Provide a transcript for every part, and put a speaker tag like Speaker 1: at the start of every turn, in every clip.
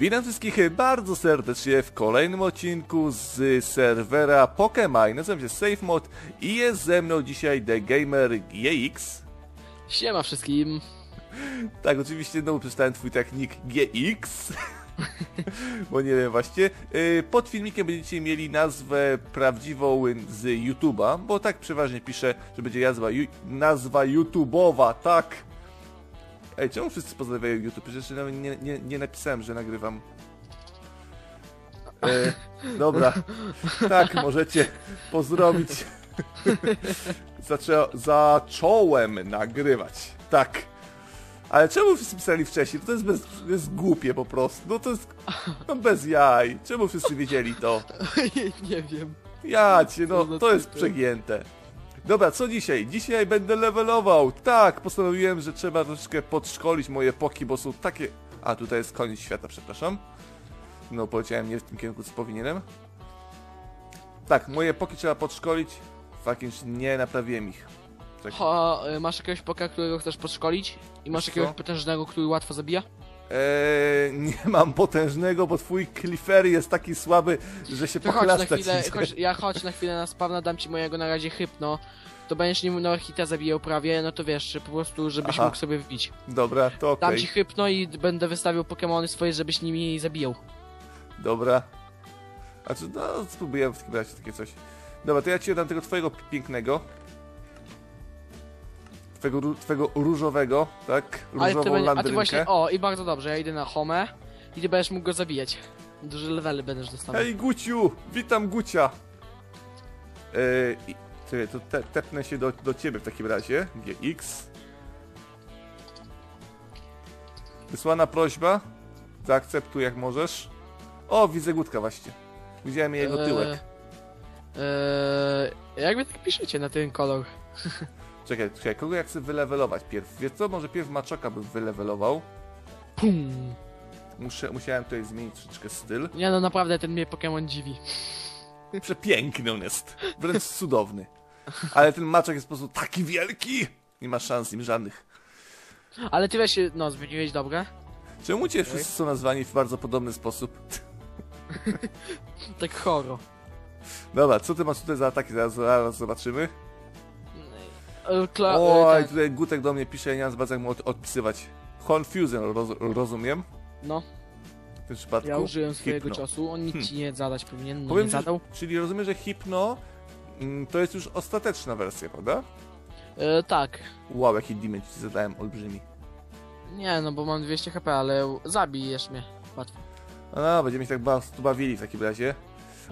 Speaker 1: Witam wszystkich bardzo serdecznie w kolejnym odcinku z serwera Pokemon. Nazywam się SafeMod i jest ze mną dzisiaj The Gamer GX.
Speaker 2: Siema wszystkim.
Speaker 1: Tak, oczywiście znowu przeczytałem twój tak nick GX. Bo nie wiem właśnie. Y, Pod filmikiem będziecie mieli nazwę prawdziwą z YouTube'a, bo tak przeważnie piszę, że będzie nazwa YouTube'owa, tak. Ej, czemu wszyscy pozdrawiają YouTube? Przecież jeszcze nawet nie, nie, nie napisałem, że nagrywam. E, dobra, tak, możecie pozdrowić. Zaczę, zacząłem nagrywać, tak. Ale czemu wszyscy pisali wcześniej? To jest, bez, jest głupie po prostu. No to jest no bez jaj. Czemu wszyscy wiedzieli to?
Speaker 2: nie wiem.
Speaker 1: Ja cię, no to jest przegięte. Dobra, co dzisiaj? Dzisiaj będę levelował. Tak, postanowiłem, że trzeba troszeczkę podszkolić moje poki, bo są takie... A, tutaj jest koniec świata, przepraszam. No, poleciałem nie w tym kierunku, co powinienem. Tak, moje poki trzeba podszkolić. Fucking nie naprawiłem ich. Czekaj.
Speaker 2: Ho, y, masz jakiegoś poka, którego chcesz podszkolić? I masz
Speaker 1: Wiesz
Speaker 2: jakiegoś
Speaker 1: co?
Speaker 2: potężnego, który łatwo zabija?
Speaker 1: Eee, nie mam potężnego, bo twój Cliffer jest taki słaby, że się
Speaker 2: To chodź na chwilę, chodź, ja chodź na chwilę na spawna, dam ci mojego na razie hypno. To będziesz nim no hita zabijał prawie, no to wiesz, po prostu, żebyś
Speaker 1: Aha.
Speaker 2: mógł sobie wbić.
Speaker 1: Dobra, to
Speaker 2: Dam
Speaker 1: okej.
Speaker 2: ci hypno i będę wystawiał Pokemony swoje, żebyś nimi zabijał.
Speaker 1: Dobra. A czy no, spróbujemy w takim razie takie coś. Dobra, to ja ci dam tego twojego pięknego. Twego, twego różowego, tak?
Speaker 2: Ale ty
Speaker 1: Różową
Speaker 2: będzie, a ty właśnie, o i bardzo dobrze, ja idę na home i ty będziesz mógł go zabijać. Duże levely będziesz dostawał.
Speaker 1: Hej Guciu! Witam Gucia! Yy, czekaj, to te, tepnę się do, do ciebie w takim razie. GX. Wysłana prośba. Zaakceptuj jak możesz. O, widzę Gutka właśnie. Widziałem jego tyłek.
Speaker 2: Eee, jak wy tak piszecie na ten kolor?
Speaker 1: Czekaj, czekaj, kogo ja chcę wylewelować pierw? Wiesz co, może pierw Maczoka bym wylewelował.
Speaker 2: Pum.
Speaker 1: Muszę, musiałem tutaj zmienić troszeczkę styl.
Speaker 2: Nie no, naprawdę ten mnie Pokémon dziwi.
Speaker 1: Przepiękny on jest. Wręcz cudowny. Ale ten Maczok jest po prostu taki wielki! Nie ma szans z nim żadnych.
Speaker 2: Ale ty weź, no, zmieniłeś dobre.
Speaker 1: Czemu cię wszyscy są nazwani w bardzo podobny sposób?
Speaker 2: Tak choro.
Speaker 1: Dobra, co ty masz tutaj za ataki? Zaraz, zaraz zobaczymy.
Speaker 2: Kla-
Speaker 1: Oj,
Speaker 2: ten,
Speaker 1: tutaj Gutek do mnie pisze, ja nie mam za bardzo jak mu od, odpisywać. Confusion, roz, rozumiem?
Speaker 2: no,
Speaker 1: W tym przypadku.
Speaker 2: ja użyłem swojego
Speaker 1: Hipno.
Speaker 2: ciosu, on nic ci nie zadać powinien, no
Speaker 1: Powiem,
Speaker 2: nie
Speaker 1: że,
Speaker 2: zadał.
Speaker 1: czyli rozumiem, że Hipno mm, to jest już ostateczna wersja, prawda?
Speaker 2: E, tak.
Speaker 1: Wow, jaki damage ci zadałem olbrzymi.
Speaker 2: Nie no, bo mam 200 HP, ale zabijesz mnie. Łatwo.
Speaker 1: No, no będziemy się tak ba tu bawili w takim razie.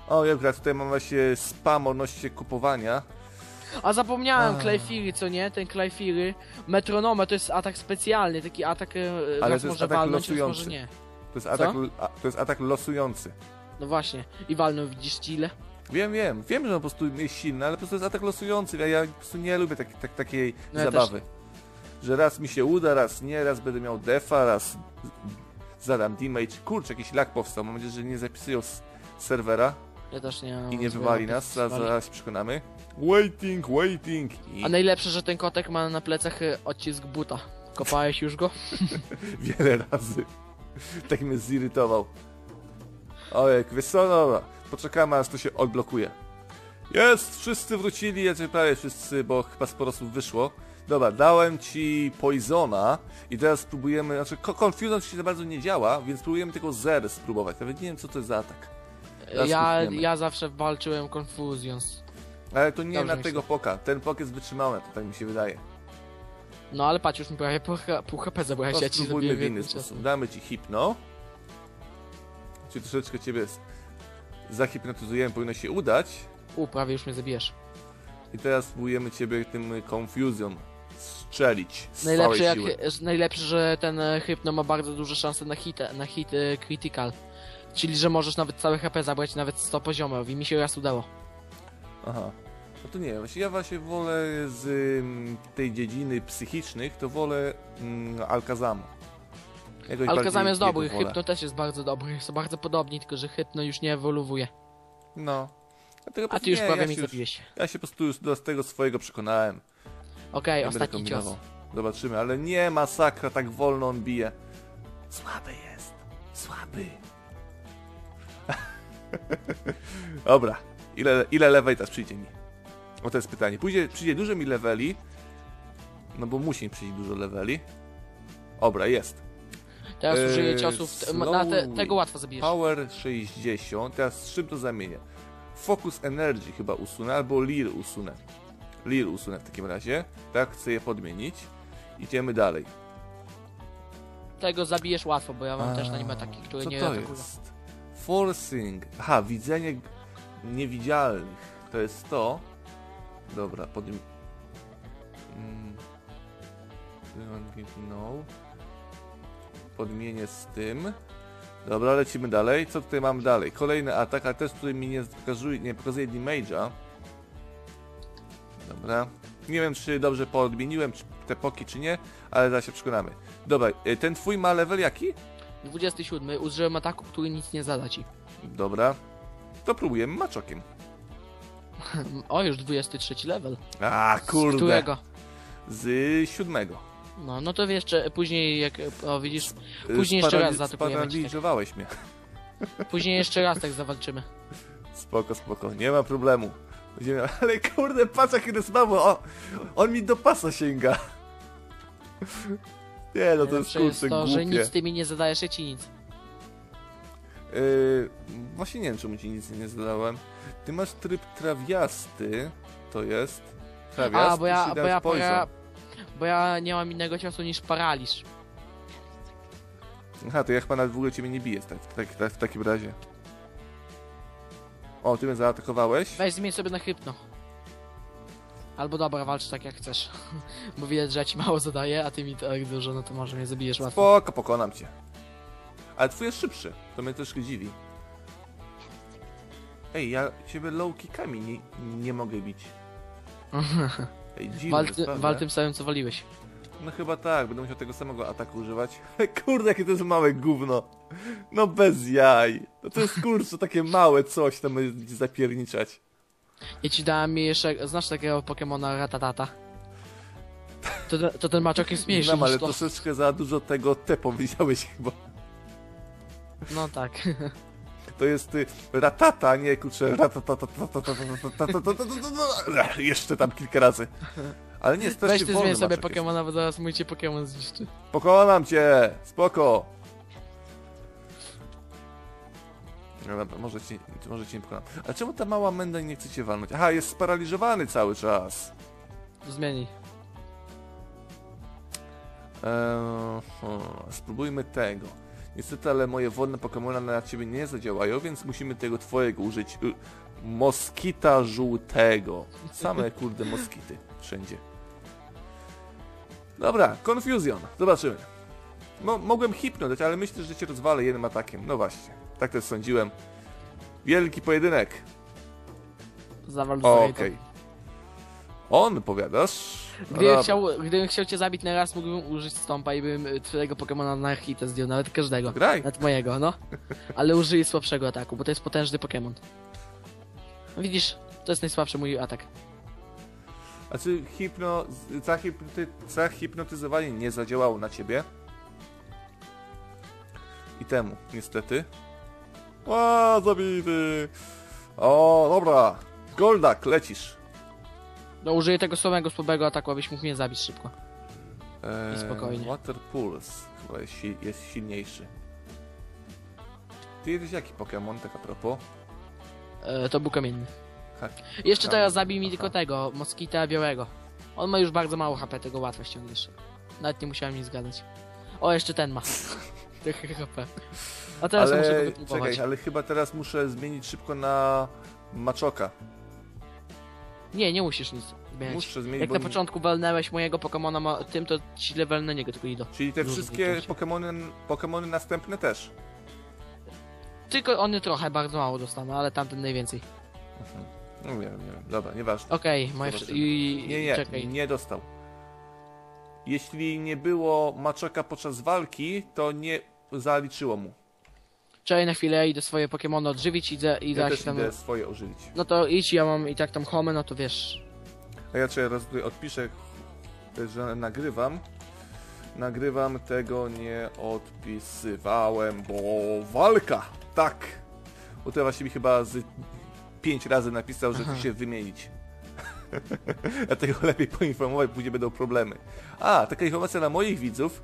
Speaker 1: O, ja tutaj mam właśnie spam odnośnie kupowania.
Speaker 2: A zapomniałem,
Speaker 1: A.
Speaker 2: Co nie? Ten Clayfiry. Metronome to jest atak specjalny, taki atak e,
Speaker 1: Ale to jest
Speaker 2: może
Speaker 1: atak
Speaker 2: walnąć,
Speaker 1: losujący.
Speaker 2: może nie.
Speaker 1: To jest atak, a, to jest atak losujący.
Speaker 2: No właśnie. I walną, widzisz ci ile?
Speaker 1: Wiem, wiem, wiem, że on po prostu jest silny, ale po prostu jest atak losujący. Ja, ja po prostu nie lubię tak, tak, takiej
Speaker 2: No ja
Speaker 1: zabawy. Że raz mi się uda, raz nie, raz będę miał defa, raz zadam damage. Kurczę, jakiś lag powstał. Mam nadzieję, że nie zapisują z serwera
Speaker 2: Ja też nie
Speaker 1: i nie wywali nas. Zaraz się przekonamy. Waiting, waiting. I
Speaker 2: A najlepsze, że ten kotek ma na plecach e, odcisk buta. Kopałeś już go?
Speaker 1: wiele razy. Tak mnie zirytował. Ojej, wiesz co, dobra. Poczekamy, aż to się odblokuje. Jest, wszyscy wrócili, ja prawie wszyscy, bo chyba sporo osób wyszło. Dobra, dałem ci Poisona i teraz spróbujemy, znaczy Confusion się za bardzo nie działa, więc spróbujemy tylko Zer spróbować. Nawet nie wiem, co to jest za atak. Teraz
Speaker 2: Ja, ja zawsze walczyłem Confusions.
Speaker 1: Ale to nie
Speaker 2: Dobrze
Speaker 1: na tego poka. Ten pok jest wytrzymały, to tak mi się wydaje.
Speaker 2: No ale patrz, już mi prawie pół, HP zabrałeś, ja ci zabiłem
Speaker 1: w inny sposób. Damy ci hipno. Czyli troszeczkę ciebie zahipnotyzujemy, powinno się udać.
Speaker 2: U, prawie już mnie zabijesz.
Speaker 1: I teraz spróbujemy ciebie tym Confusion strzelić z
Speaker 2: Najlepsze, jak,
Speaker 1: siły.
Speaker 2: najlepsze, że ten Hypno ma bardzo duże szanse na hit, na hit critical. Czyli, że możesz nawet całe HP zabrać, nawet 100 poziomowi. Mi się raz udało.
Speaker 1: Aha. No to nie, właśnie ja właśnie wolę z ym, tej dziedziny psychicznych, to wolę ym, Alkazamu. Jakoś
Speaker 2: Alkazam jest dobry. Hypno też jest bardzo dobry. Są bardzo podobni, tylko że Hypno już nie ewoluuje.
Speaker 1: No. Dlatego
Speaker 2: A ty już
Speaker 1: nie,
Speaker 2: prawie
Speaker 1: ja już,
Speaker 2: zabiłeś.
Speaker 1: Ja się po prostu już do tego swojego przekonałem.
Speaker 2: Okej,
Speaker 1: będę
Speaker 2: ostatni cios.
Speaker 1: Zobaczymy, ale nie masakra, tak wolno on bije. Słaby jest. Słaby. Dobra. Ile, ile leveli teraz przyjdzie mi? O to jest pytanie. Pójdzie, przyjdzie dużo mi leveli. No bo musi mi przyjść dużo leveli. Dobra, jest.
Speaker 2: Teraz
Speaker 1: Eee,
Speaker 2: użyję ciosów, te, na te, tego łatwo zabijesz.
Speaker 1: Power 60. Teraz z czym to zamienię? Focus Energy chyba usunę, albo Lear usunę. Lear usunę w takim razie. Tak, chcę je podmienić. Idziemy dalej.
Speaker 2: Tego zabijesz łatwo, bo ja mam też na nim
Speaker 1: A,
Speaker 2: ataki, które nie atakują.
Speaker 1: jest? Forcing. Aha, widzenie niewidzialnych. To jest to. Dobra, podnim... Mm. No. Podmienię z tym. Dobra, lecimy dalej. Co tutaj mamy dalej? Kolejny atak, ale też tutaj mi nie pokazuje, nie pokazuje damage'a. Dobra. Nie wiem, czy dobrze podmieniłem czy te poki, czy nie, ale zaraz się przekonamy. Dobra, y, ten twój ma level jaki?
Speaker 2: 27. Użyłem ataku, który nic nie zada ci.
Speaker 1: Dobra. To próbujemy maczokiem.
Speaker 2: O, już 23 level.
Speaker 1: A,
Speaker 2: Z
Speaker 1: kurde.
Speaker 2: którego?
Speaker 1: Z siódmego.
Speaker 2: No, no to wiesz, jeszcze później jak, o widzisz, Później jeszcze raz zaatakujemy cię.
Speaker 1: Sparaliżowałeś mnie.
Speaker 2: później jeszcze raz tak zawalczymy.
Speaker 1: Spoko, spoko, nie ma problemu. Będziemy... Ale kurde, patrz jaki jest mało. O, on mi do pasa sięga. Nie, no to jest
Speaker 2: Najlepsze jest
Speaker 1: kurczę
Speaker 2: to, że nic ty mi nie zadajesz, ja ci nic.
Speaker 1: Yy, właśnie nie wiem, czemu ci nic nie zadałem. Ty masz tryb trawiasty, to jest. Trawiast
Speaker 2: A, bo ja, bo ja, bo ja, bo ja nie mam innego ciosu niż paraliż.
Speaker 1: Aha, to ja chyba nawet w ogóle ciebie nie biję tak, tak, tak, w takim razie. O, ty mnie zaatakowałeś?
Speaker 2: Weź zmień sobie na hypno. Albo dobra, walcz tak jak chcesz. Bo widać, że ja ci mało zadaję, a ty mi tak dużo, no to może mnie zabijesz łatwo.
Speaker 1: Spoko, pokonam cię. Ale twój jest szybszy, to mnie troszkę dziwi. Ej, ja ciebie low kickami nie, nie mogę bić. Ej, dziwne,
Speaker 2: Wal, ty, wal tym samym, co waliłeś.
Speaker 1: No chyba tak, będę musiał tego samego ataku używać. Kurde, jakie to jest małe gówno. No bez jaj. No to jest kurczę takie małe coś tam będzie zapierniczać.
Speaker 2: Ja ci dałem jeszcze, znasz takiego Pokemona Ratatata? To, to ten maczok jest mniejszy
Speaker 1: Znam, ale
Speaker 2: to.
Speaker 1: troszeczkę za dużo tego te powiedziałeś chyba.
Speaker 2: No tak.
Speaker 1: To jest y, ratata, nie kurczę, ratata, jeszcze tam kilka razy. Ale nie,
Speaker 2: Weź
Speaker 1: strasznie
Speaker 2: ty
Speaker 1: wolny
Speaker 2: zmień sobie. Pokemona, bo zaraz mój cię Pokemon zniszczy.
Speaker 1: Pokonam cię, spoko. No dobra, może cię, może cię nie pokonam. A czemu ta mała menda nie chce cię walnąć? Aha, jest sparaliżowany cały czas.
Speaker 2: Zmieni.
Speaker 1: Eee, spróbujmy tego. Niestety, ale moje wodne Pokemona na ciebie nie zadziałają, więc musimy tego twojego użyć. Y, Moskita żółtego. Same kurde moskity wszędzie. Dobra, Confusion. Zobaczymy. Mo mogłem hipno dać, ale myślę, że cię rozwalę jednym atakiem. No właśnie, tak też sądziłem. Wielki pojedynek.
Speaker 2: Zawal z
Speaker 1: Okej. On, powiadasz?
Speaker 2: Gdybym chciał, gdybym chciał cię zabić na raz, mógłbym użyć stąpa i bym y, twojego Pokemona na hitę zdjął, nawet każdego.
Speaker 1: Graj.
Speaker 2: Nawet mojego, no. Ale użyj słabszego ataku, bo to jest potężny Pokemon. No Widzisz, to jest najsłabszy mój atak.
Speaker 1: A czy hipno, zahipnoty, zahipnotyzowanie nie zadziałało na ciebie? I temu, niestety. O, zabity! O, dobra. Goldak, lecisz.
Speaker 2: No użyję tego samego słabego ataku, abyś mógł mnie zabić szybko.
Speaker 1: Eee,
Speaker 2: I spokojnie.
Speaker 1: Water Pulse chyba jest, si jest silniejszy. Ty jesteś jaki Pokémon, tak a propos?
Speaker 2: E, to był kamienny.
Speaker 1: Ha,
Speaker 2: Jeszcze teraz zabij mi
Speaker 1: aha.
Speaker 2: tylko tego, Moskita białego. On ma już bardzo mało HP, tego łatwo ściągniesz. Nawet nie musiałem nic zgadać. O, jeszcze ten ma. Trochę HP. A teraz muszę go
Speaker 1: ale,
Speaker 2: wypróbować.
Speaker 1: czekaj, ale chyba teraz muszę zmienić szybko na Maczoka.
Speaker 2: Nie, nie musisz nic zmieniać.
Speaker 1: Muszę zmienić,
Speaker 2: Jak
Speaker 1: bo
Speaker 2: na początku walnęłeś mojego Pokemona ma- tym, to ci level na niego tylko idą.
Speaker 1: Czyli te wszystkie
Speaker 2: wyciąć.
Speaker 1: Pokemony, Pokemony następne też.
Speaker 2: Tylko one trochę bardzo mało dostaną, ale tamten najwięcej.
Speaker 1: No nie wiem, nie wiem. Dobra, nieważne.
Speaker 2: Okej, moje wsz-
Speaker 1: Zobaczymy.
Speaker 2: i...
Speaker 1: Nie, nie,
Speaker 2: Czekaj.
Speaker 1: nie dostał. Jeśli nie było Maczoka podczas walki, to nie zaliczyło mu.
Speaker 2: Czekaj na chwilę, ja idę swoje Pokemony odżywić, idę, idę
Speaker 1: Ja też
Speaker 2: tam...
Speaker 1: idę swoje ożywić.
Speaker 2: No to idź, ja mam i tak tam home, no to wiesz...
Speaker 1: A ja czekaj, raz tutaj odpiszę, że nagrywam. nagrywam, tego nie odpisywałem, bo walka, tak. Bo to właśnie mi chyba z pięć razy napisał, że
Speaker 2: Aha.
Speaker 1: chce się wymienić. Dlatego lepiej poinformować, później będą problemy. A, taka informacja dla moich widzów.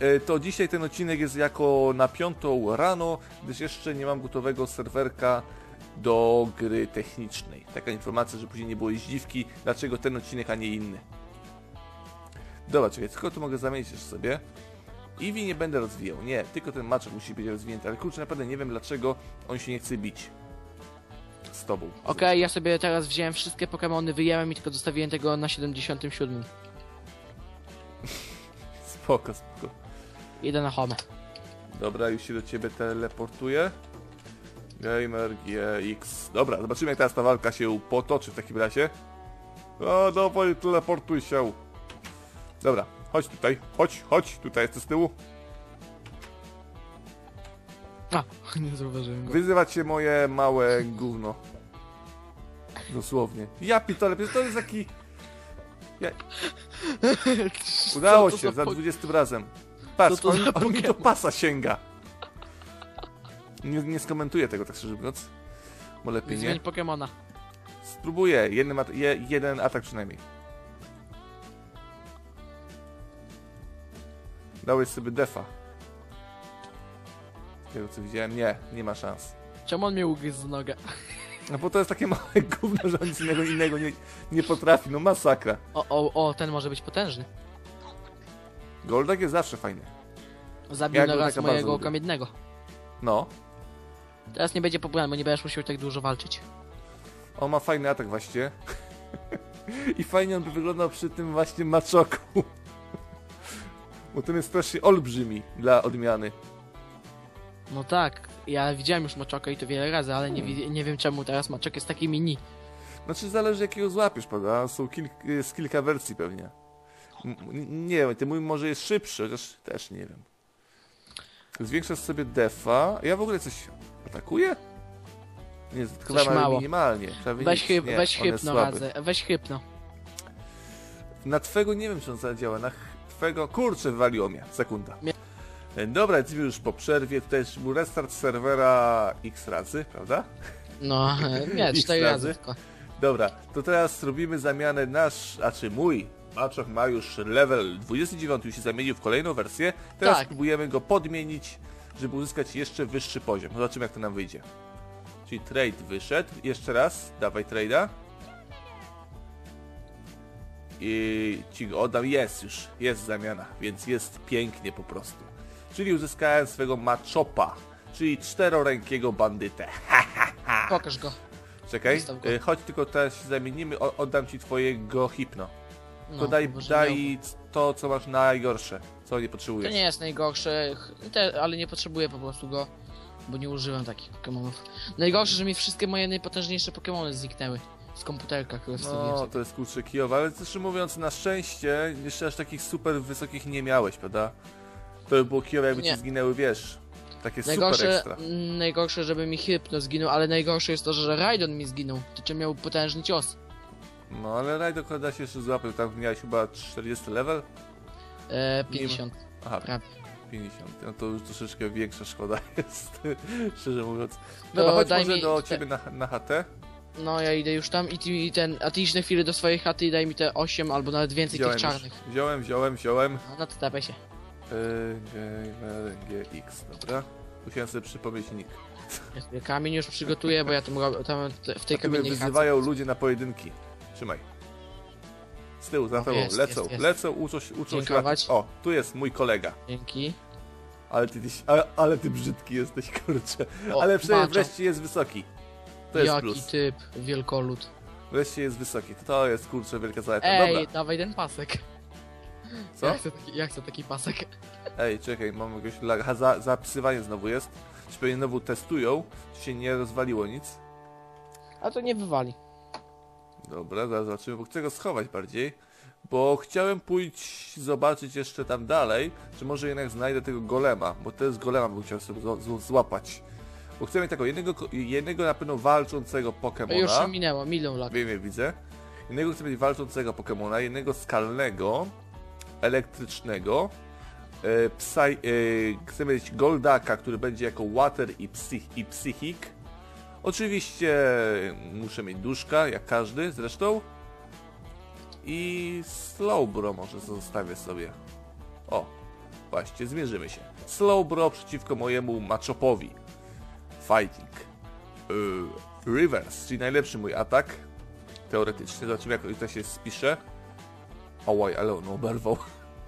Speaker 1: E, To dzisiaj ten odcinek jest jako na piątą rano, gdyż jeszcze nie mam gotowego serwerka do gry technicznej. Taka informacja, że później nie było zdziwki, dlaczego ten odcinek, a nie inny. Dobra, czekaj, tylko to mogę zamienić jeszcze sobie. Eevee nie będę rozwijał, nie, tylko ten maczek musi być rozwinięty, ale kurczę, naprawdę nie wiem dlaczego on się nie chce bić. Z tobą.
Speaker 2: Okej, ja sobie teraz wziąłem wszystkie Pokémony, wyjęłem i tylko zostawiłem tego na 77.
Speaker 1: Spoko, spoko.
Speaker 2: Idę na home.
Speaker 1: Dobra, już się do ciebie teleportuję. Gamer GX. Dobra, zobaczymy jak teraz ta walka się potoczy w takim razie. O, dawaj, teleportuj się. Dobra, chodź tutaj, chodź, chodź, tutaj jesteś z tyłu.
Speaker 2: A, nie zauważyłem go.
Speaker 1: Wyzywać się moje małe gówno. Dosłownie. Ja pitole, to jest taki... Ja... Udało się,
Speaker 2: za
Speaker 1: za
Speaker 2: po-
Speaker 1: 20 razem. Patrz, on, on mi do pasa sięga. Nie, nie skomentuję tego, tak szczerze mówiąc. Bo lepiej nie.
Speaker 2: Zmień Pokémona.
Speaker 1: Spróbuję, jeden, at- je, jeden atak przynajmniej. Dałeś sobie defa. Z Tego co widziałem, nie, nie ma szans.
Speaker 2: Czemu on mnie ugryzł w nogę?
Speaker 1: No bo to jest takie małe gówno, że on nic innego, innego nie, nie potrafi, no masakra.
Speaker 2: O, o, o, ten może być potężny.
Speaker 1: Goldak jest zawsze fajny.
Speaker 2: Zabił
Speaker 1: Ja
Speaker 2: na raz mojego kamiennego.
Speaker 1: No,
Speaker 2: Teraz nie będzie problemu, nie będziesz musiał tak dużo walczyć.
Speaker 1: on ma fajny atak właśnie. I fajnie on by wyglądał przy tym właśnie maczoku. Bo ten jest strasznie olbrzymi dla odmiany.
Speaker 2: No tak, ja widziałem już Maczoka i to wiele razy, ale nie,
Speaker 1: Hmm.
Speaker 2: nie wiem czemu teraz Maczok jest taki mini.
Speaker 1: Znaczy zależy jakiego złapiesz, prawda? Są kilk, jest kilka wersji pewnie. Nie wiem, ten mój może jest szybszy, chociaż też nie wiem. Zwiększasz sobie defa. Ja w ogóle coś atakuję? Nie,
Speaker 2: mało.
Speaker 1: minimalnie. Prawie
Speaker 2: Weź,
Speaker 1: nic.
Speaker 2: hyp,
Speaker 1: nie,
Speaker 2: weź hypno radzę, weź hypno.
Speaker 1: Na twego nie wiem, czy on zadziała. Na twego, kurczę, wywaliło mnie. Sekunda. Dobra, jesteśmy już po przerwie. Tutaj był restart serwera x razy, prawda?
Speaker 2: No, nie,
Speaker 1: X
Speaker 2: cztery
Speaker 1: razy.
Speaker 2: razy.
Speaker 1: Dobra, to teraz robimy zamianę nasz, a czy mój Maczok ma już level 29, już się zamienił w kolejną wersję. Teraz
Speaker 2: Tak.
Speaker 1: spróbujemy go podmienić, żeby uzyskać jeszcze wyższy poziom. Zobaczymy jak to nam wyjdzie. Czyli trade wyszedł. Jeszcze raz, dawaj trade'a. I ci go oddam. Jest już, jest zamiana, więc jest pięknie po prostu. Czyli uzyskałem swego Machopa, czyli czterorękiego bandytę.
Speaker 2: Pokaż go.
Speaker 1: Czekaj,
Speaker 2: go.
Speaker 1: y, chodź tylko teraz się zamienimy, oddam ci twojego hipno.
Speaker 2: No,
Speaker 1: To daj, daj to, co masz najgorsze, co nie
Speaker 2: To
Speaker 1: potrzebujesz.
Speaker 2: nie jest najgorsze, te, ale nie potrzebuję po prostu go, bo nie używam takich Pokémonów. Najgorsze, że mi wszystkie moje najpotężniejsze Pokémony zniknęły z komputerka, które
Speaker 1: No, to jest kurczę kijowe, ale też mówiąc, na szczęście jeszcze aż takich super wysokich nie miałeś, prawda? To by było kijowe, jakby
Speaker 2: Nie.
Speaker 1: ci zginęły, wiesz, takie super
Speaker 2: Najgorsze,
Speaker 1: ekstra.
Speaker 2: mm, najgorsze, żeby mi Hypno zginął, ale najgorsze jest to, że Raidon mi zginął. To czy miał potężny cios.
Speaker 1: No, ale Rajdok da się jeszcze złapał, tam miałeś chyba 40 level?
Speaker 2: E, 50,
Speaker 1: Aha,
Speaker 2: prawie.
Speaker 1: 50, no to już troszeczkę większa szkoda jest, szczerze mówiąc.
Speaker 2: To
Speaker 1: Dobra, chodź może
Speaker 2: mi
Speaker 1: do ciebie na, na HT.
Speaker 2: No ja idę już tam i ty i ten, a ty idź na chwilę do swojej chaty i daj mi te 8 albo nawet więcej
Speaker 1: Wziąłem,
Speaker 2: tych
Speaker 1: już.
Speaker 2: czarnych.
Speaker 1: wziąłem, wziąłem, wziąłem.
Speaker 2: No, no to tapaj się.
Speaker 1: Yy, GX, dobra. Musiałem sobie przypomnieć nick.
Speaker 2: Ja kamień już przygotuję, bo ja tam, tam w tej chatce.
Speaker 1: wyzywają ludzie na pojedynki. Trzymaj. Z tyłu, za
Speaker 2: O,
Speaker 1: tobą, lecą,
Speaker 2: jest, jest.
Speaker 1: lecą, uczą, się- uczą się. O, tu jest mój kolega.
Speaker 2: Dzięki.
Speaker 1: Ale ty, ale, ale ty brzydki jesteś, kurczę.
Speaker 2: O,
Speaker 1: ale przynajmniej wreszcie jest wysoki. To jest
Speaker 2: Jaki
Speaker 1: plus.
Speaker 2: typ, wielkolud.
Speaker 1: Wreszcie jest wysoki. To jest, kurczę, wielka zaleta.
Speaker 2: Ej,
Speaker 1: Dobra,
Speaker 2: dawaj ten pasek.
Speaker 1: co?
Speaker 2: Ja chcę, taki, ja chcę taki pasek.
Speaker 1: Ej, czekaj, mam jakiegoś laga. Za, zapisywanie znowu jest. Czy pewnie znowu testują, czy się nie rozwaliło nic.
Speaker 2: A to nie wywali.
Speaker 1: Dobra, zaraz zobaczymy, bo chcę go schować bardziej. Bo chciałem pójść zobaczyć jeszcze tam dalej, czy może jednak znajdę tego golema, bo to jest golema, bym chciał sobie zł- zł- złapać. Bo chcę mieć takiego jednego, jednego na pewno walczącego
Speaker 2: To już
Speaker 1: Pokemona.
Speaker 2: minęło, milion lat.
Speaker 1: Wiem, wiem, widzę. Jednego chcę mieć walczącego Pokemona, jednego skalnego, elektrycznego E, psa, e, chcemy mieć Goldaka, który będzie jako Water i, psych, i Psychic. Oczywiście muszę mieć duszka, jak każdy zresztą. I Slowbro może zostawię sobie. O, właśnie, zmierzymy się. Slowbro przeciwko mojemu Machopowi. Fighting. Yy, reverse, czyli najlepszy mój atak. Teoretycznie, zobaczymy jak to się spisze. Ałaj, ale on oberwał.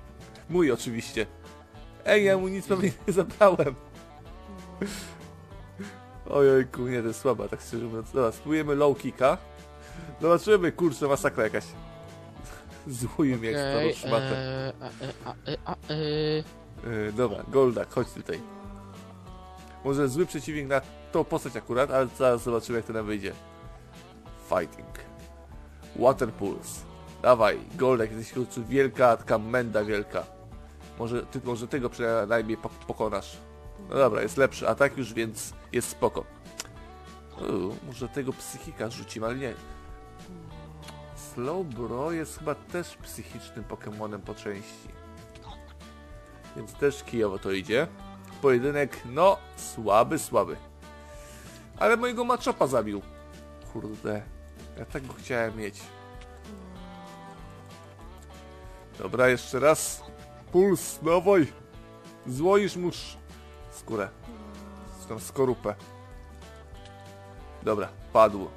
Speaker 1: Mój oczywiście. Ej, ja mu nic pewnie nie zabrałem. Ojejku, nie, to jest słaba, tak szczerze mówiąc. Dobra, spróbujemy low kicka. Zobaczymy, kurczę, masakra jakaś. Złuj mnie jak
Speaker 2: Okej,
Speaker 1: starą szmatę. dobra, Goldak, chodź tutaj. Może zły przeciwnik na tą postać akurat, ale zaraz zobaczymy jak to nam wyjdzie. Fighting. Water Pulse. Dawaj, Goldak, jesteś kurczę wielka, taka menda wielka. Może, ty, może tego przynajmniej pok- pokonasz. No dobra, jest lepszy atak już, więc jest spoko. Uuu, może tego psychika rzucimy, ale nie. Slowbro jest chyba też psychicznym Pokemonem po części. Więc też kijowo to idzie. Pojedynek, no, słaby, słaby. Ale mojego Machopa zabił. Kurde, ja tak go chciałem mieć. Dobra, jeszcze raz. Puls, dawaj. Złoisz mu sz- skórę. Tą skorupę. Dobra, padł.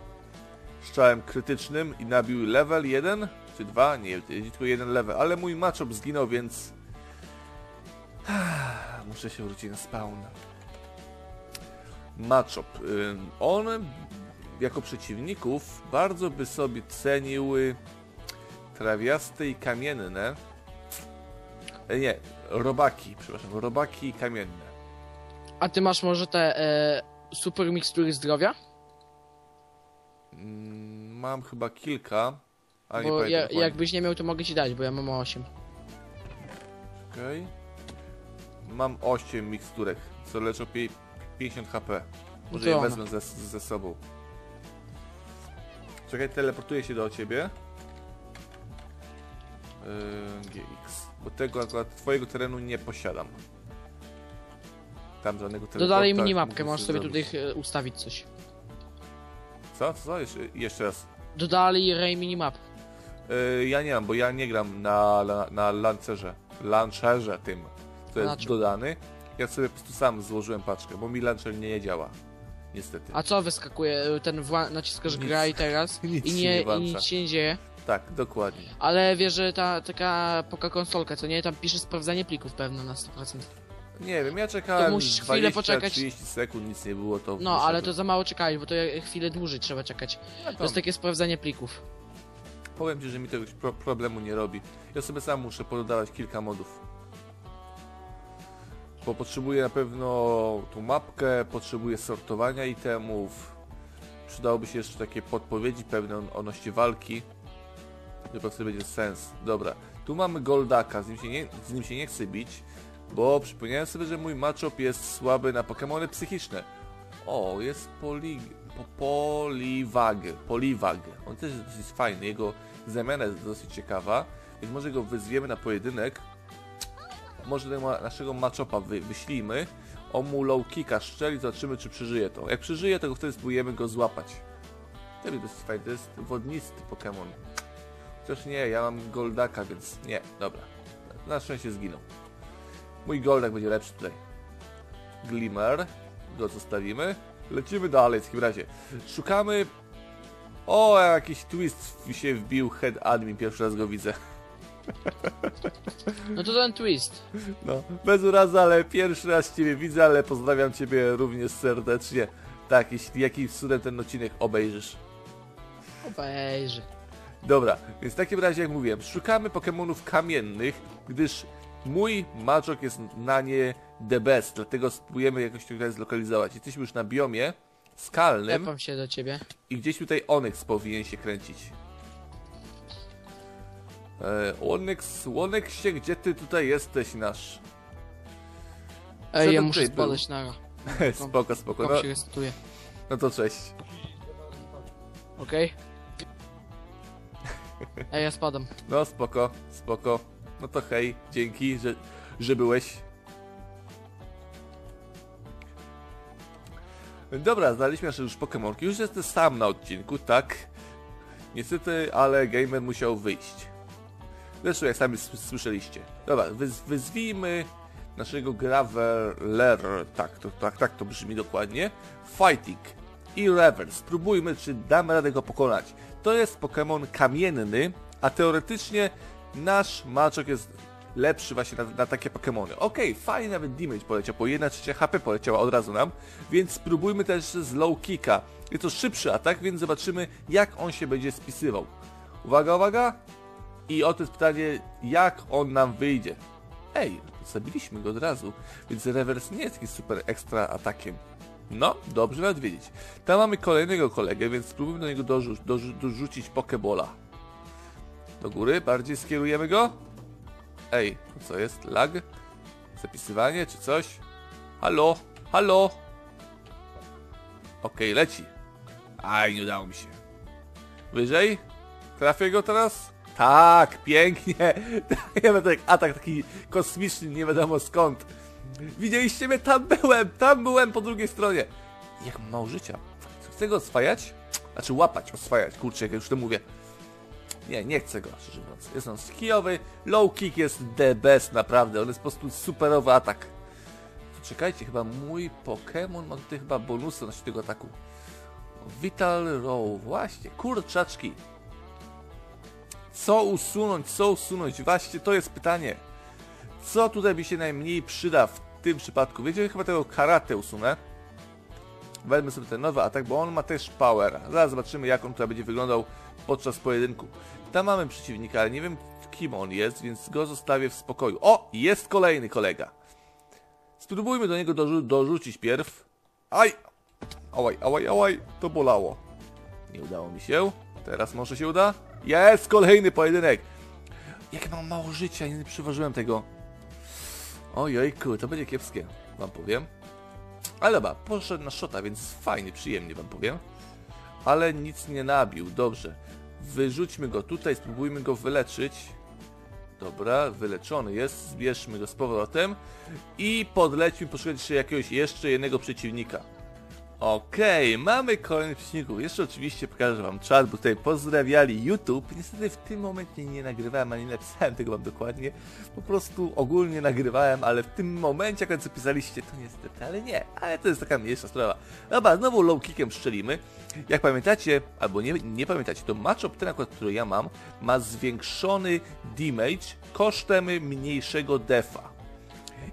Speaker 1: Strzałem krytycznym i nabił level 1 czy 2? Nie, tylko jeden level, ale mój Machop zginął, więc Muszę się wrócić na spawn. Machop. Ym, On jako przeciwników bardzo by sobie cenił y, trawiaste i kamienne. E, Nie, robaki, przepraszam, robaki kamienne.
Speaker 2: A ty masz może te e, super mikstury zdrowia?
Speaker 1: Mm, Mam chyba kilka, ale nie
Speaker 2: Bo
Speaker 1: pamiętam.
Speaker 2: ja,
Speaker 1: dokładnie.
Speaker 2: jakbyś nie miał, to mogę ci dać, bo ja mam 8.
Speaker 1: Okej. Mam 8 miksturek, co leczą pie- 50 HP. Może je
Speaker 2: ona.
Speaker 1: wezmę ze, ze sobą. Czekaj, teleportuję się do ciebie. Yy, GX. Bo tego akurat twojego terenu nie posiadam. Tam żadnego teleporta nie
Speaker 2: minimapkę, możesz sobie
Speaker 1: zrobić.
Speaker 2: tutaj e, ustawić coś.
Speaker 1: Co? Co? Jeszcze, jeszcze raz.
Speaker 2: Dodali Ray minimap.
Speaker 1: Yy, ja nie mam, bo ja nie gram na, na, na lancerze. Launcherze tym, co jest dodany. Ja sobie po prostu sam złożyłem paczkę, bo mi launcher nie działa. Niestety.
Speaker 2: A co wyskakuje? Ten wła- naciskasz
Speaker 1: Nic.
Speaker 2: gra i teraz
Speaker 1: Nic
Speaker 2: i
Speaker 1: się
Speaker 2: nie,
Speaker 1: nie
Speaker 2: i
Speaker 1: włącza.
Speaker 2: nic się nie dzieje.
Speaker 1: Tak, dokładnie.
Speaker 2: Ale wiesz, że ta taka poka konsolka, co nie? Tam pisze sprawdzanie plików pewno na 100%.
Speaker 1: Nie wiem, ja czekałem
Speaker 2: To musisz chwilę poczekać.
Speaker 1: 30 sekund, nic nie było, to
Speaker 2: No, ale to za mało czekałeś, bo to chwilę dłużej trzeba czekać.
Speaker 1: Ja
Speaker 2: To jest takie sprawdzanie plików.
Speaker 1: Powiem Ci, że mi to już pro problemu nie robi. Ja sobie sam muszę pododawać kilka modów. Bo potrzebuję na pewno tą mapkę, potrzebuję sortowania itemów. Przydałoby się jeszcze takie podpowiedzi pewne odnośnie walki. Chyba wtedy będzie sens. Dobra, tu mamy Goldaka, z nim się nie, z nim się nie chcę bić, bo przypomniałem sobie, że mój matchup jest słaby na Pokémony psychiczne. O, jest poli... Po, poliwag. Poliwag. On też jest dosyć fajny. Jego zamiana jest dosyć ciekawa. Więc może go wyzwiemy na pojedynek. Może naszego matchopa wy, wyślijmy. On mu low kicka szczeli, zobaczymy czy przeżyje to. Jak przeżyje, to wtedy spróbujemy go złapać. To jest dosyć fajny. To jest wodnisty Pokémon. Chociaż nie, ja mam Goldaka, więc nie. Dobra. Na szczęście zginął. Mój Goldak będzie lepszy tutaj. Glimmer. Go zostawimy. Lecimy dalej w takim razie. Szukamy... O, jakiś twist się wbił head admin, pierwszy raz go widzę.
Speaker 2: No to ten twist.
Speaker 1: No, bez urazy, ale pierwszy raz Ciebie widzę, ale pozdrawiam Ciebie również serdecznie. Tak, jeśli jakimś cudem ten odcinek obejrzysz.
Speaker 2: Obejrzy.
Speaker 1: Dobra, więc w takim razie, jak mówiłem, szukamy Pokemonów kamiennych, gdyż mój Magic jest na nie the best, dlatego spróbujemy jakoś tutaj zlokalizować. Jesteśmy już na biomie skalnym
Speaker 2: Tepam się do ciebie.
Speaker 1: i gdzieś tutaj Onyx powinien się kręcić. E, Onyx, Onyxie, gdzie ty tutaj jesteś nasz?
Speaker 2: Ej, ja muszę spadać na
Speaker 1: spoko, spoko, no,
Speaker 2: się
Speaker 1: no to cześć.
Speaker 2: Okej? Ej, ja spadam.
Speaker 1: No spoko, spoko. No to hej, dzięki, że... że byłeś. Dobra, znaliśmy nasze już Pokemonki. Już jestem sam na odcinku, tak? Niestety, ale gamer musiał wyjść. Zresztą jak sami słyszeliście. Dobra, wyz wyzwijmy naszego Graveler. Tak, to, tak, tak to brzmi dokładnie. Fighting i Reverse. Spróbujmy, czy damy radę go pokonać. To jest Pokémon kamienny, a teoretycznie nasz Maczok jest lepszy właśnie na, na takie Pokémony. Okej, fajnie nawet damage poleciał, po 1 trzecia HP poleciała od razu nam, więc spróbujmy też z low kicka. Jest to szybszy atak, więc zobaczymy jak on się będzie spisywał. Uwaga, uwaga! I oto jest pytanie, jak on nam wyjdzie. Ej, zabiliśmy go od razu, więc rewers nie jest taki super ekstra atakiem. No, dobrze nawet wiedzieć. Tam mamy kolejnego kolegę, więc spróbujmy do niego dorzu dorzu dorzucić Pokebola. Do góry, bardziej skierujemy go. Ej, co jest? Lag? Zapisywanie czy coś? Halo? Halo? Okej, leci. Aj, nie udało mi się. Wyżej? Trafię go teraz? Tak, pięknie. Ja tak atak taki kosmiczny, nie wiadomo skąd. Widzieliście mnie? Tam byłem, tam byłem po drugiej stronie. Jak mało życia. Chcę go oswajać? Znaczy łapać, oswajać, kurczę, jak już to mówię. Nie, nie chcę go, szczerze mówiąc. Jest on skijowy, low kick jest the best, naprawdę. On jest po prostu superowy atak. Czekajcie, chyba mój Pokémon ma tutaj chyba bonusy na tego ataku. Vital Row, właśnie, kurczaczki. Co usunąć, co usunąć? Właśnie to jest pytanie. Co tutaj mi się najmniej przyda w tym przypadku? Wiecie, chyba tego karate usunę. Weźmy sobie ten nowy atak, bo on ma też power. Zaraz zobaczymy, jak on tutaj będzie wyglądał podczas pojedynku. Tam mamy przeciwnika, ale nie wiem, kim on jest, więc go zostawię w spokoju. O, jest kolejny kolega. Spróbujmy do niego dorzu dorzucić pierw. Aj! Ałaj, ałaj, ałaj, to bolało. Nie udało mi się. Teraz może się uda? Jest kolejny pojedynek. Jak mam mało życia, nie przyważyłem tego. Ojejku, to będzie kiepskie, wam powiem. Ale dobra, poszedł na szota, więc fajnie, przyjemnie wam powiem. Ale nic nie nabił, dobrze. Wyrzućmy go tutaj, spróbujmy go wyleczyć. Dobra, wyleczony jest, zbierzmy go z powrotem. I podlećmy poszukać jeszcze jakiegoś jeszcze jednego przeciwnika. Okej, mamy kolejnych przeciwników. Jeszcze oczywiście pokażę wam czat, bo tutaj pozdrawiali YouTube. Niestety w tym momencie nie nagrywałem, ani napisałem tego wam dokładnie. Po prostu ogólnie nagrywałem, ale w tym momencie, jak co pisaliście, to niestety, ale nie. Ale to jest taka mniejsza sprawa. Dobra, znowu low kickiem strzelimy. Jak pamiętacie, albo nie, nie pamiętacie, to matchup ten akurat, który ja mam, ma zwiększony damage kosztem mniejszego defa.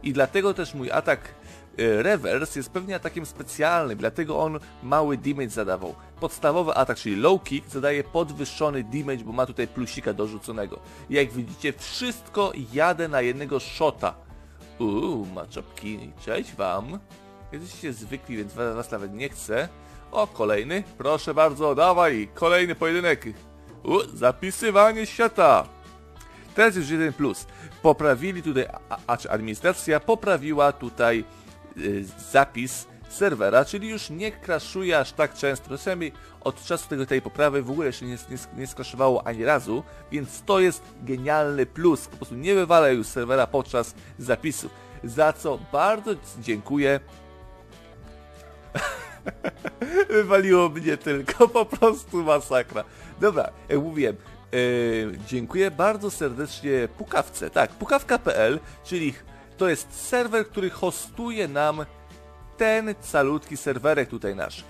Speaker 1: I dlatego też mój atak reverse jest pewnie atakiem specjalnym, dlatego on mały damage zadawał. Podstawowy atak, czyli low kick, zadaje podwyższony damage, bo ma tutaj plusika dorzuconego. Jak widzicie, wszystko jadę na jednego shota. Uuu, maczopki, cześć wam. Jesteście zwykli, więc was nawet nie chcę. O, kolejny, proszę bardzo, dawaj, kolejny pojedynek. U, zapisywanie świata. Teraz już jeden plus. Poprawili tutaj, a, a administracja poprawiła tutaj y, zapis serwera, czyli już nie kraszuje aż tak często. Czasami od czasu tego, tej poprawy w ogóle jeszcze nie, nie, nie skraszowało ani razu, więc to jest genialny plus. Po prostu nie wywala już serwera podczas zapisu. Za co bardzo dziękuję Wywaliło mnie tylko, po prostu masakra. Dobra, jak mówiłem, e, dziękuję bardzo serdecznie Pukawce. Tak, pukawka.pl, czyli to jest serwer, który hostuje nam ten calutki serwerek tutaj nasz.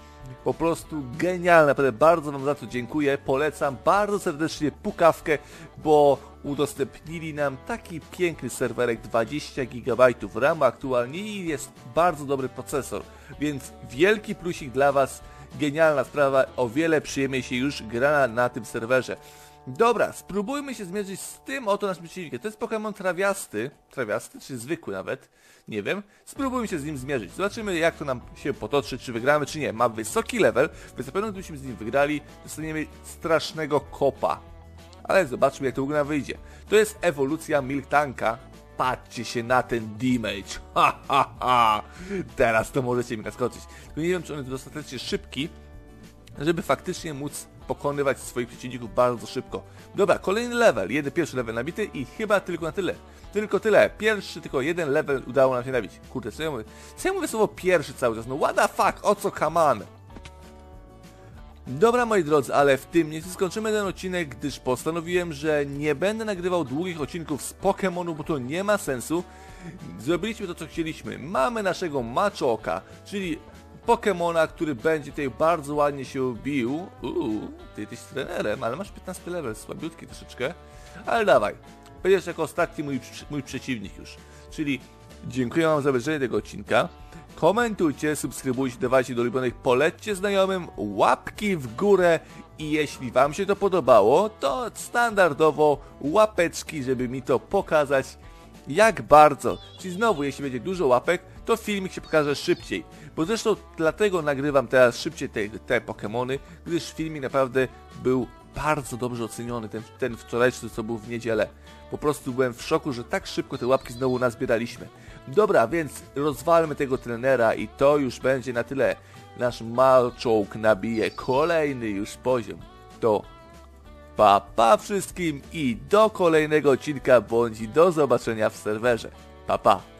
Speaker 1: Po prostu genialne, naprawdę bardzo Wam za to dziękuję. Polecam bardzo serdecznie Pukawkę, bo udostępnili nam taki piękny serwerek 20 GB RAM aktualnie i jest bardzo dobry procesor. Więc wielki plusik dla Was, genialna sprawa, o wiele przyjemniej się już gra na tym serwerze. Dobra, spróbujmy się zmierzyć z tym oto naszym przeciwnikiem. To jest Pokémon trawiasty, trawiasty czy zwykły nawet, nie wiem. Spróbujmy się z nim zmierzyć. Zobaczymy jak to nam się potoczy, czy wygramy, czy nie. Ma wysoki level, więc na pewno gdybyśmy z nim wygrali, dostaniemy strasznego kopa. Ale zobaczmy jak to u wyjdzie. To jest ewolucja Miltanka. Patrzcie się na ten damage. Ha, ha, ha. Teraz to możecie mi naskoczyć. Tylko nie wiem, czy on jest dostatecznie szybki, żeby faktycznie móc pokonywać swoich przeciwników bardzo szybko. Dobra, kolejny level, jeden pierwszy level nabity i chyba tylko na tyle. Tylko tyle, pierwszy, tylko jeden level udało nam się nabić. Kurde, co ja mówię? Co ja mówię słowo pierwszy cały czas? No what the fuck, o co on? Dobra moi drodzy, ale w tym nie skończymy ten odcinek, gdyż postanowiłem, że nie będę nagrywał długich odcinków z Pokémonu, bo to nie ma sensu. Zrobiliśmy to, co chcieliśmy. Mamy naszego Machoka, czyli Pokemona, który będzie tutaj bardzo ładnie się bił. Uuu, ty jesteś trenerem, ale masz 15 level, słabiutki troszeczkę. Ale dawaj, będziesz jako ostatni mój, mój przeciwnik już. Czyli dziękuję wam za obejrzenie tego odcinka. Komentujcie, subskrybujcie, dawajcie do ulubionych, polećcie znajomym, łapki w górę i jeśli wam się to podobało, to standardowo łapeczki, żeby mi to pokazać jak bardzo. Czyli znowu, jeśli będzie dużo łapek, to filmik się pokaże szybciej. Bo zresztą dlatego nagrywam teraz szybciej te, te Pokémony, gdyż filmik naprawdę był bardzo dobrze oceniony, ten, ten wczorajszy, co był w niedzielę. Po prostu byłem w szoku, że tak szybko te łapki znowu nazbieraliśmy. Dobra, więc rozwalmy tego trenera i to już będzie na tyle. Nasz Malchołk nabije kolejny już poziom. To pa pa wszystkim i do kolejnego odcinka bądź do zobaczenia w serwerze. Pa pa.